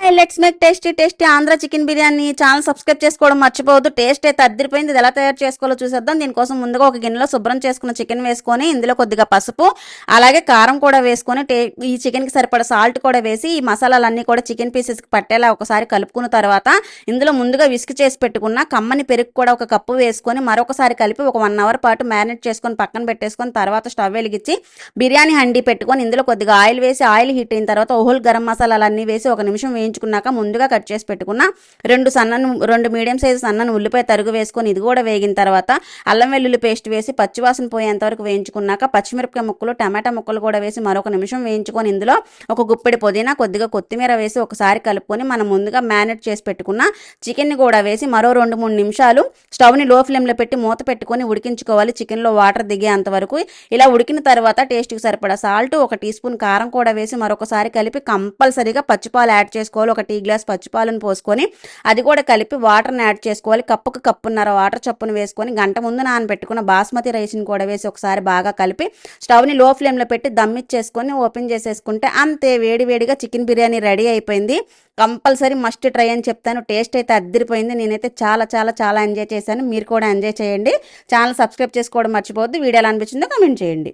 Let's make tasty tasty Andhra chicken biryani channel subscribe చేసుకోవడం మర్చిపోవద్దు. Taste అయితే అద్దరిపోయింది. ఇది ఎలా తయారు చేసుకోవాలో చూసేద్దాం. దీనికోసం ముందుగా ఒక గిన్నెలో శుభ్రం చేసుకున్న చికెన్ వేసుకొని ఇందులో కొద్దిగా పసుపు అలాగే కారం కూడా వేసుకొని ఈ చికెన్కి సరిపడ సాల్ట్ కూడా వేసి ఈ మసాలాలన్నీ కూడా చికెన్ పీసెస్కి పట్టేలా ఒకసారి కలుపుకున్న తర్వాత ఇందులో ముందుగా విసుగు చేసి పెట్టుకున్న కమ్మని పెరుగు కూడా ఒక కప్పు వేసుకొని మరొకసారి కలిపి ఒక వన్ అవర్ పాటు మ్యారినేట్ చేసుకొని పక్కన పెట్టేసుకొని తర్వాత స్టవ్ వెలిగించి బిర్యానీ హండి పెట్టుకొని ఇందులో కొద్దిగా ఆయిల్ వేసి ఆయిల్ హీట్ అయిన తర్వాత ఓహోల్ గరం మసాలాలన్నీ వేసి ఒక నిమిషం వేయించుకున్నాక ముందుగా కట్ చేసి పెట్టుకున్న రెండు సన్నను రెండు మీడియం సైజు సన్నను ఉల్లిపాయ తరుగు వేసుకొని ఇది కూడా వేగిన తర్వాత అల్లం వెల్లుల్లి పేస్ట్ వేసి పచ్చివాసన పోయేంత వరకు వేయించుకున్నాక పచ్చిమిరపకాయ ముక్కలు టమాటా ముక్కలు కూడా వేసి మరొక నిమిషం వేయించుకొని ఇందులో ఒక గుప్పెడి పుదీనా కొద్దిగా కొత్తిమీర వేసి ఒకసారి కలుపుకొని మనం ముందుగా మ్యారినేట్ చేసి పెట్టుకున్న చికెన్ని కూడా వేసి మరో రెండు మూడు నిమిషాలు స్టవ్ని లో ఫ్లేమ్లో పెట్టి మూత పెట్టుకొని ఉడికించుకోవాలి. చికెన్లో వాటర్ దిగేంత వరకు ఇలా ఉడికిన తర్వాత టేస్ట్కి సరిపడా సాల్ట్ ఒక టీ స్పూన్ కారం కూడా వేసి మరొకసారి కలిపి కంపల్సరీగా పచ్చిపాలు యాడ్ చేసుకోవాలి. ఒక టీ గ్లాస్ పచ్చిపాలను పోసుకొని అది కూడా కలిపి వాటర్ని యాడ్ చేసుకోవాలి. కప్పుకు కప్పున్నర వాటర్ చప్పును వేసుకొని గంట ముందు నానబెట్టుకున్న బాస్మతి రైస్ని కూడా వేసి ఒకసారి బాగా కలిపి స్టవ్ని లో ఫ్లేమ్లో పెట్టి దమ్మిచ్చేసుకొని ఓపెన్ చేసేసుకుంటే అంతే వేడివేడిగా చికెన్ బిర్యానీ రెడీ అయిపోయింది. కంపల్సరీ మస్ట్ ట్రై అని చెప్తాను. టేస్ట్ అయితే అద్దరిపోయింది. నేనైతే చాలా చాలా చాలా ఎంజాయ్ చేశాను. మీరు కూడా ఎంజాయ్ చేయండి. ఛానల్ సబ్స్క్రైబ్ చేసుకోవడం మర్చిపోవద్దు. వీడియో ఎలా అనిపించిందో కమెంట్ చేయండి.